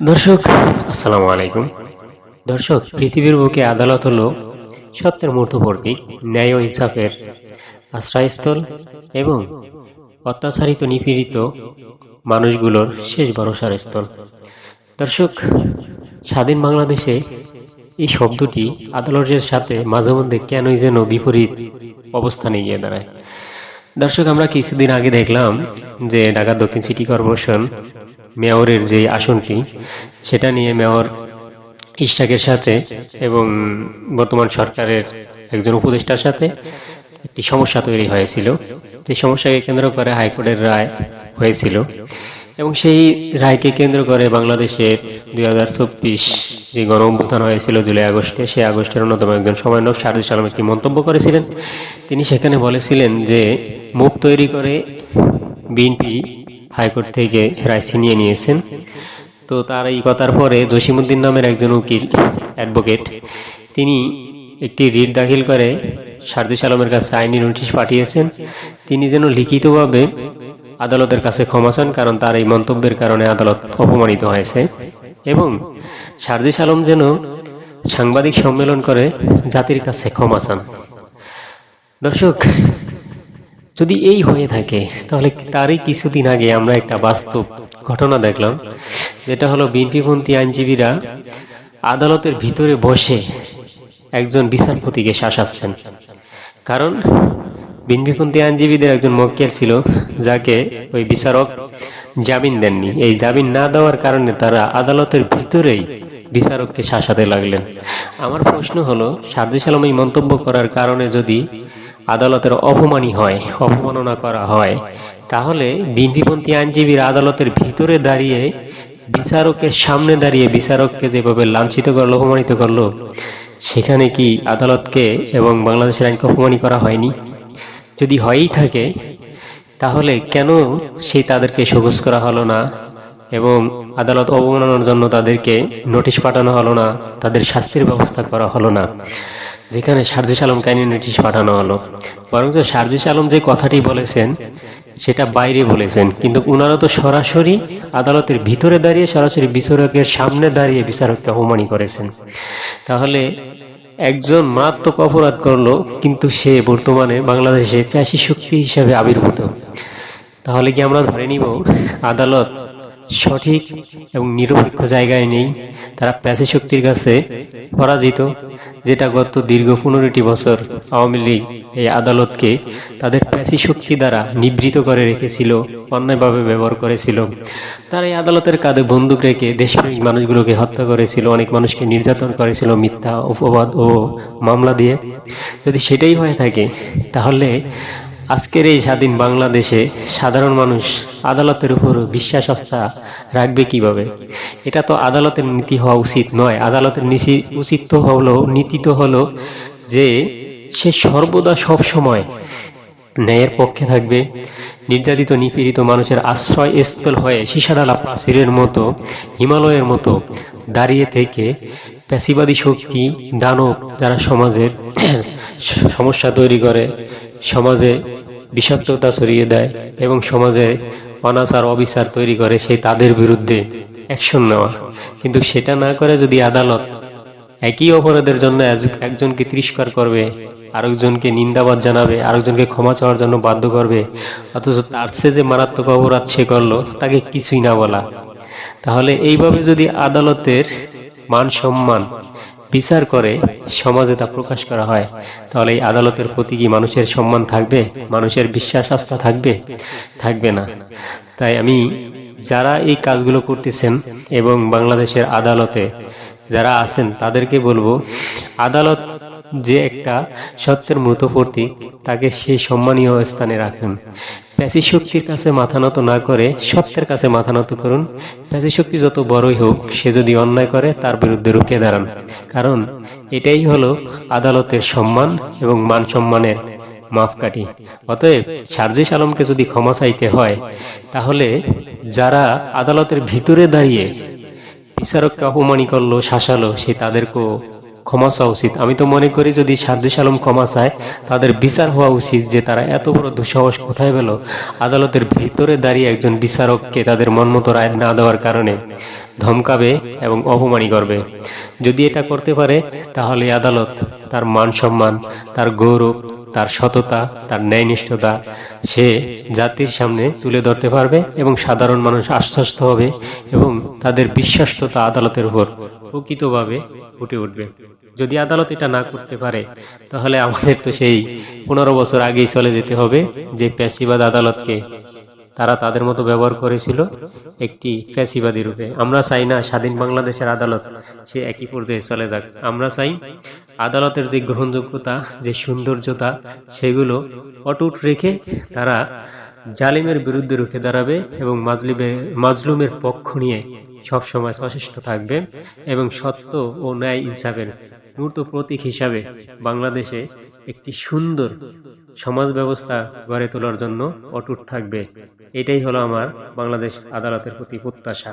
দর্শক আসসালামু আলাইকুম। দর্শক পৃথিবীর বুকে আদালত হলো সত্যের মূর্ত প্রতীক ন্যায় ও ইনসাফের আশ্রয়স্থল এবং অত্যাচারিত নিপীড়িত মানুষগুলোর শেষ ভরসার স্থল। দর্শক স্বাধীন বাংলাদেশে এই শব্দটি আদালতের সাথে মাঝে মধ্যে কেনই যেন বিপরীত অবস্থানে গিয়ে দাঁড়ায়। দর্শক আমরা কিছুদিন আগে দেখলাম যে ঢাকা দক্ষিণ সিটি কর্পোরেশন মেয়রের যে আসনটি, সেটা নিয়ে মেয়র ইশাকের সাথে এবং বর্তমান সরকারের একজন উপদেষ্টার সাথে একটি সমস্যা তৈরি হয়েছিল। যে সমস্যাকে কেন্দ্র করে হাইকোর্টের রায় হয়েছিল এবং সেই রায়কে কেন্দ্র করে বাংলাদেশের দুই হাজার চব্বিশ যে গণ অভ্যুত্থান হয়েছিল জুলাই আগস্টে, সেই আগস্টের অন্যতম একজন সমন্বয়ক সারজিস আলম একটি মন্তব্য করেছিলেন। তিনি সেখানে বলেছিলেন যে মুখ তৈরি করে বিএনপি হাইকোর্ট থেকে রায় ছিনিয়ে নিয়েছেন। তো তার এই কথার পরে জসিমুদ্দিন নামের একজন উকিল, অ্যাডভোকেট, তিনি একটি রিট দাখিল করে সারজিস আলমের কাছে আইনি নোটিশ পাঠিয়েছেন। তিনি যেন লিখিতভাবে আদালতের কাছে ক্ষমা চান, কারণ তার এই মন্তব্যের কারণে আদালত অপমানিত হয়েছে। এবং সারজিস আলম যেন সাংবাদিক সম্মেলন করে জাতির কাছে ক্ষমা চান। দর্শক যদি এই হয়ে থাকে, তাহলে তারই কিছুদিন আগে আমরা একটা বাস্তব ঘটনা দেখলাম। যেটা হলো বিএনপিপন্থী আইনজীবীরা আদালতের ভিতরে বসে একজন বিচারপতিকে শাসাচ্ছেন। কারণ বিএনপিপন্থী আইনজীবীদের একজন মক্কেল ছিল, যাকে ওই বিচারক জামিন দেননি। এই জামিন না দেওয়ার কারণে তারা আদালতের ভিতরেই বিচারককে শাসাতে লাগলেন। আমার প্রশ্ন হলো সার্জিস আলম এই মন্তব্য করার কারণে যদি আদালতের অপমানই হয়, অপমাননা করা হয়। তাহলে বিএনপিপন্থী আইনজীবীরা আদালতের ভিতরে দাঁড়িয়ে বিচারকের সামনে দাঁড়িয়ে বিচারককে যেভাবে লাঞ্ছিত করল, অপমানিত করল, সেখানে কি আদালতকে এবং বাংলাদেশের আইনকে অপমানি করা হয়নি? যদি হয়েই থাকে, তাহলে কেন সেই তাদেরকে সবুজ করা হলো না এবং আদালত অবমাননার জন্য তাদেরকে নোটিশ পাঠানো হলো না, তাদের শাস্তির ব্যবস্থা করা হলো না? যেখানে সারজিস আলম কাহিনী নোটিশ পাঠানো হলো। বরঞ্চ সারজিস আলম যে কথাটি বলেছেন, সেটা বাইরে বলেছেন। কিন্তু উনারা তো সরাসরি আদালতের ভিতরে দাঁড়িয়ে, সরাসরি বিচারকের সামনে দাঁড়িয়ে বিচারককে অপমানি করেছেন। তাহলে একজন মারাত্মক অপরাধ করল, কিন্তু সে বর্তমানে বাংলাদেশে প্যাসি শক্তি হিসাবে আবির্ভূত। তাহলে কি আমরা ধরে নিব, আদালত সঠিক এবং নিরপেক্ষ জায়গায় নেই। তারা প্যাসি শক্তির কাছে পরাজিত, যেটা গত দীর্ঘ পনেরোটি বছর আওয়ামী লীগ এই আদালতকে তাদের প্যাসি শক্তি দ্বারা নিবৃত করে রেখেছিল, অন্যায়ভাবে ব্যবহার করেছিল। তারা এই আদালতের কাঁধে বন্দুক রেখে দেশপ্রেমিক মানুষগুলোকে হত্যা করেছিল, অনেক মানুষকে নির্যাতন করেছিল মিথ্যা অপবাদ ও মামলা দিয়ে। যদি সেটাই হয়ে থাকে, তাহলে আজকের এই স্বাধীন বাংলাদেশে সাধারণ মানুষ আদালতের উপর বিশ্বাস আস্থা রাখবে কীভাবে? এটা তো আদালতের নীতি হওয়া উচিত নয়। আদালতের নীতি উচিত তো হলো নীতি তো হলো যে সে সর্বদা সব সময় ন্যায়ের পক্ষে থাকবে। নির্যাতিত, নিপীড়িত মানুষের আশ্রয়স্থল হয়ে সীসাডালা প্রাচীরের মতো, হিমালয়ের মতো দাঁড়িয়ে থেকে প্যাসিবাদী শক্তি, দানব যারা সমাজের সমস্যা তৈরি করে, সমাজে বিষাক্ততা ছড়িয়ে দেয় এবং সমাজে অনাচার, অবিচার তৈরি করে সেই তাদের বিরুদ্ধে অ্যাকশন নেওয়া। কিন্তু সেটা না করে যদি আদালত একই অপরাধের জন্য এক- একজনকে তিরস্কার করবে, আরেকজনকে নিন্দাবাদ জানাবে, আরেকজনকে ক্ষমা চাওয়ার জন্য বাধ্য করবে, অথচ তার সে যে মারাত্মক অপরাধ সে করল, তাকে কিছুই না বলা। তাহলে এইভাবে যদি আদালতের মান সম্মান বিচার করে সমাজে তা প্রকাশ করা হয়। তাহলে এই আদালতের প্রতি কি মানুষের সম্মান থাকবে? মানুষের বিশ্বাস আস্থা থাকবে? থাকবে না। তাই আমি যারা এই কাজগুলো করতেছেন এবং বাংলাদেশের আদালতে যারা আছেন, তাদেরকে বলব, আদালত যে একটা সত্যের মূর্ত প্রতীক তাকে সেই সম্মানীয় স্থানে রাখুন। প্যাসি শক্তির কাছে মাথা নত না করে সত্যের কাছে মাথা নত করুন। প্যাসি শক্তি যত বড়ই হোক, সে যদি অন্যায় করে, তার বিরুদ্ধে রুখে দাঁড়ান। কারণ এটাই হলো আদালতের সম্মান এবং মান সম্মানের মাপকাঠি। অতএব সার্জিস আলমকে যদি ক্ষমা চাইতে হয়, তাহলে যারা আদালতের ভিতরে দাঁড়িয়ে বিচারককে অপমানি করল, শাসালো, সে তাদেরকেও ক্ষমা চাওয়া উচিত। আমি তো মনে করি যদি সার্জিস আলম ক্ষমা চায়, তাদের বিচার হওয়া উচিত যে তারা এত বড় দুঃসাহস কোথায় পেল। আদালতের ভিতরে দাঁড়িয়ে একজন বিচারককে তাদের মনমতো রায় না দেওয়ার কারণে ধমকাবে এবং অপমানি করবে। যদি এটা করতে পারে, তাহলে আদালত তার মান সম্মান, তার গৌরব, তার সততা, তার ন্যায়নিষ্ঠতা, সে জাতির সামনে তুলে ধরতে পারবে এবং সাধারণ মানুষ আশ্বস্ত হবে এবং তাদের বিশ্বস্ততা আদালতের উপর প্রকৃতভাবে ফুটে উঠবে। যদি আদালত এটা না করতে পারে, তাহলে আমাদের তো সেই পনেরো বছর আগেই চলে যেতে হবে যে প্যাসিবাদ আদালতকে তারা তাদের মতো ব্যবহার করেছিল একটি ফ্যাসিবাদী রূপে। আমরা চাই না স্বাধীন বাংলাদেশের আদালত সে একই পর্যায়ে চলে যাক। আমরা চাই আদালতের যে গ্রহণযোগ্যতা, যে সৌন্দর্যতা, সেগুলো অটুট রেখে তারা জালিমের বিরুদ্ধে রুখে দাঁড়াবে এবং মাজলিমের মাজলুমের পক্ষ নিয়ে সবসময় সচেষ্ট থাকবে এবং সত্য ও ন্যায় ইনসাফের মূর্ত প্রতীক হিসাবে বাংলাদেশে একটি সুন্দর সমাজ ব্যবস্থা গড়ে তোলার জন্য অটুট থাকবে। এটাই হলো আমার বাংলাদেশ আদালতের প্রতি প্রত্যাশা।